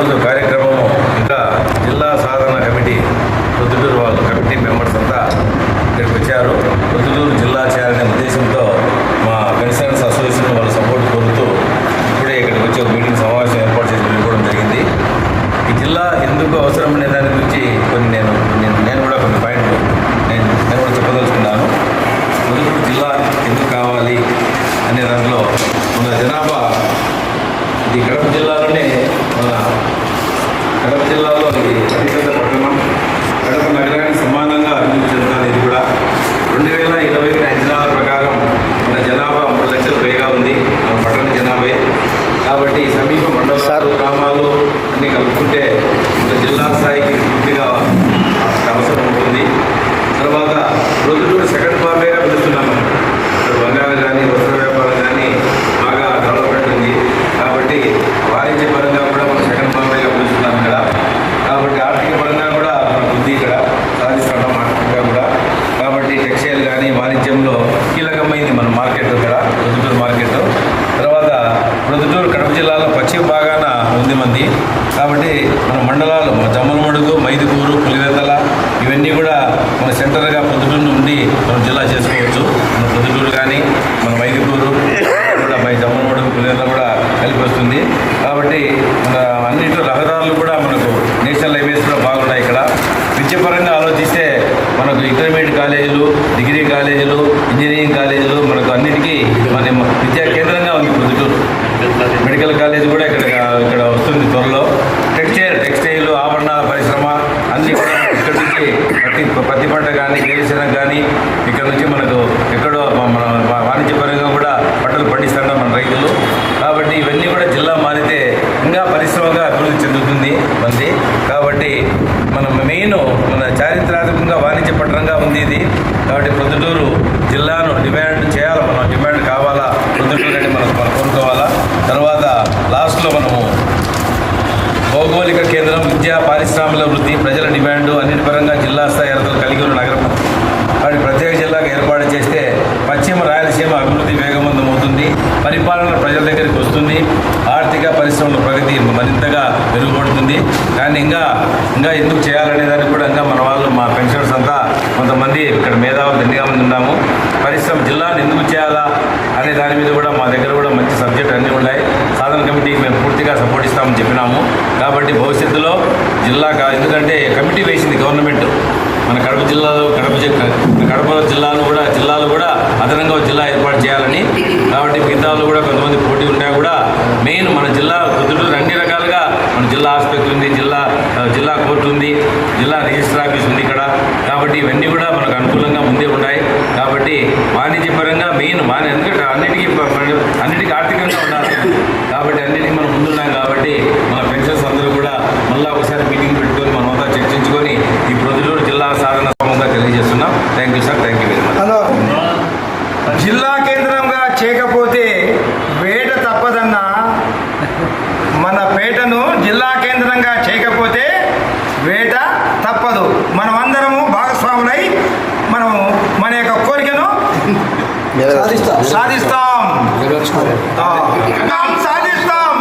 ఈరోజు కార్యక్రమం ఇంకా జిల్లా సాధన కమిటీ ప్రొద్దుటూరు వాళ్ళు కమిటీ మెంబర్స్ అంతా ఇక్కడికి వచ్చారు. ప్రొద్దుటూరు జిల్లా చేయాలనే ఉద్దేశంతో మా కన్సర్న్స్ అసోసియేషన్ వాళ్ళ సపోర్ట్ కోరుతూ ఇప్పుడే ఇక్కడికి వచ్చి ఒక మీటింగ్ సమావేశం ఏర్పాటు చేసి వెళ్ళిపోవడం జరిగింది. ఈ జిల్లా ఎందుకు అవసరమనే అనే దాని గురించి కొన్ని నేను నేను నేను కూడా కొన్ని పాయింట్లు నేను నేను కూడా చెప్పదలుచుకున్నాను ప్రొద్దుటూరు జిల్లా ఎందుకు కావాలి అనే దాంట్లో మన జనాభా ఇది కడప జిల్లాలోనే మన కడప జిల్లాలో ఇది అతిపెద్ద పట్టణం కడప నగరానికి సమానంగా అభివృద్ధి చెందాలి ఇది కూడా రెండు వేల ఇరవై అంచనాల ప్రకారం మన జనాభా మూడు లక్షల పైగా ఉంది మన పట్టణ జనాభా కాబట్టి సమీప మండలాలు గ్రామాలు అన్ని కలుపుకుంటే మన జిల్లా స్థాయికి పూర్తిగా అవసరం ఉంటుంది తర్వాత ప్రొద్దుటూరు సెకండ్ బాంబేగా పిలుస్తున్నాం మనం ఇక్కడ బంగారం కానీ వస్త్ర వ్యాపారం కానీ బాగా డెవలప్మెంట్ ఉంది కాబట్టి వాణిజ్య పరంగా కూడా మనం సెకండ్ బాంబేగా పిలుస్తున్నాం ఇక్కడ కాబట్టి ఆర్థిక పరంగా కూడా మనకు ఉంది ఇక్కడ సాధిస్తున్నాం ఆర్థికంగా కూడా కాబట్టి టెక్స్టైల్ కానీ వాణిజ్యంలో కీలకమైంది మన మార్కెట్ ఇక్కడ ప్రొద్దుటూరు మార్కెట్ తర్వాత ప్రొద్దుటూరు కడప జిల్లాలో పశ్చిమ భాగాన ఉంది మంది కాబట్టి మన మండలాలు మన జమ్మలమడుగు మైదుకూరు పులివెందల ఇవన్నీ కూడా మన సెంటర్గా పొద్దుటూరు నుండి మనం జిల్లా చేసుకోవచ్చు. మన పొద్దుటూరు కానీ మన మైదుకూరు కూడా మై జమ్మలమడుగు పులివెందల కూడా కలిపి వస్తుంది. కాబట్టి మన అన్నింటిలో రహదారులు కూడా మనకు నేషనల్ హైవేస్ కూడా బాగున్నాయి ఇక్కడ. విద్యపరంగా ఆలోచిస్తే మనకు ఇంటర్మీడియట్ కాలేజీలు డిగ్రీ కాలేజీలు ఇంజనీరింగ్ కాలేజీలు మనకు అన్నిటికీ మన విద్యా కేంద్రంగా ఉంది పొద్దుటూరు. మెడికల్ కాలేజ్ కూడా ఇక్కడ వస్తుంది త్వరలో టెక్స్టైల్ టెక్స్టైల్ ఆభరణాల పరిశ్రమ అన్నీ కూడా ఇక్కడ నుంచి ప్రతి పత్తి పంట కానీ వేరుశెనగ కానీ ఇక్కడ నుంచి మనకు ఎక్కడో మన వాణిజ్యపరంగా కూడా పంటలు పండిస్తాడు మన రైతులు. కాబట్టి ఇవన్నీ కూడా జిల్లా మారితే ఇంకా పరిశ్రమగా అభివృద్ధి చెందుతుంది మంది. కాబట్టి మనం మెయిన్ మన చారిత్రాత్మకంగా వాణిజ్య పట్టణంగా ఉంది ఇది. కాబట్టి ప్రొద్దుటూరు జిల్లాను డిమాండ్ చేయాలి? మనం డిమాండ్ కావాలా? ప్రొద్దుటూరు అని మనం మనం కోరుకోవాలా? తర్వాత లాస్ట్లో మనము భౌగోళిక కేంద్రం విద్యా పారిశ్రామిక వృద్ధి ప్రజల డిమాండ్ అన్నిటి పరిపాలన దగ్గరికి వస్తుంది. ఆర్థిక పరిశ్రమల ప్రగతి మరింతగా మెరుగుపడుతుంది. కానీ ఇంకా ఇంకా ఎందుకు చేయాలనే దానికి కూడా ఇంకా మన వాళ్ళు మా పెన్షనర్స్ అంతా కొంతమంది ఇక్కడ మేధావులు దండిగా మంది ఉన్నాము. పరిశ్రమ జిల్లాను ఎందుకు చేయాలా అనే దాని మీద కూడా మా దగ్గర కూడా మంచి సబ్జెక్ట్ అన్నీ ఉన్నాయి. సాధన కమిటీకి మేము పూర్తిగా సపోర్ట్ ఇస్తామని చెప్పినాము. కాబట్టి భవిష్యత్తులో జిల్లా ఎందుకంటే కమిటీ వేసింది గవర్నమెంట్. మన కడప జిల్లాలో కడప జిల్లా కడప జిల్లాను కూడా జిల్లాలు కూడా అదనంగా ఒక జిల్లా ఏర్పాటు చేయాలని కాబట్టి మిగతాలో కూడా కొంతమంది పోటీ ఉన్నా కూడా మెయిన్ మన జిల్లా ప్రొద్దుటూరు అన్ని రకాలుగా మన జిల్లా ఆసుపత్రి ఉంది జిల్లా ఆ, జిల్లా కోర్టు ఉంది జిల్లా రిజిస్టర్ ఆఫీస్ ఉంది ఇక్కడ. కాబట్టి ఇవన్నీ కూడా మనకు అనుకూలంగా ముందే ఉన్నాయి. కాబట్టి వాణిజ్యపరంగా మెయిన్ వాణి ఎందుకంటే అన్నిటికీ అన్నిటికీ ఆర్థికంగా ఉండాలి కాబట్టి అన్నిటికీ మనం ముందున్నాం కాబట్టి మన పెన్షన్స్ అందరూ కూడా మళ్ళీ ఒకసారి మీటింగ్ పెట్టుకొని మనం అంతా చర్చించుకొని ఈ ప్రొద్దులూరు జిల్లా సాధన సమంగా తెలియజేస్తున్నాం. Thank you sir thank you very much hello. జిల్లా కేంద్రంగా చేయకపోతే వేట తప్పదన్న మన పేటను జిల్లా కేంద్రంగా చేయకపోతే వేట తప్పదు. మనం అందరము భాగస్వాములై మనము మన యొక్క కోరికను సాధిస్తాం. సాధిస్తాం ఆ, సాధిస్తాం.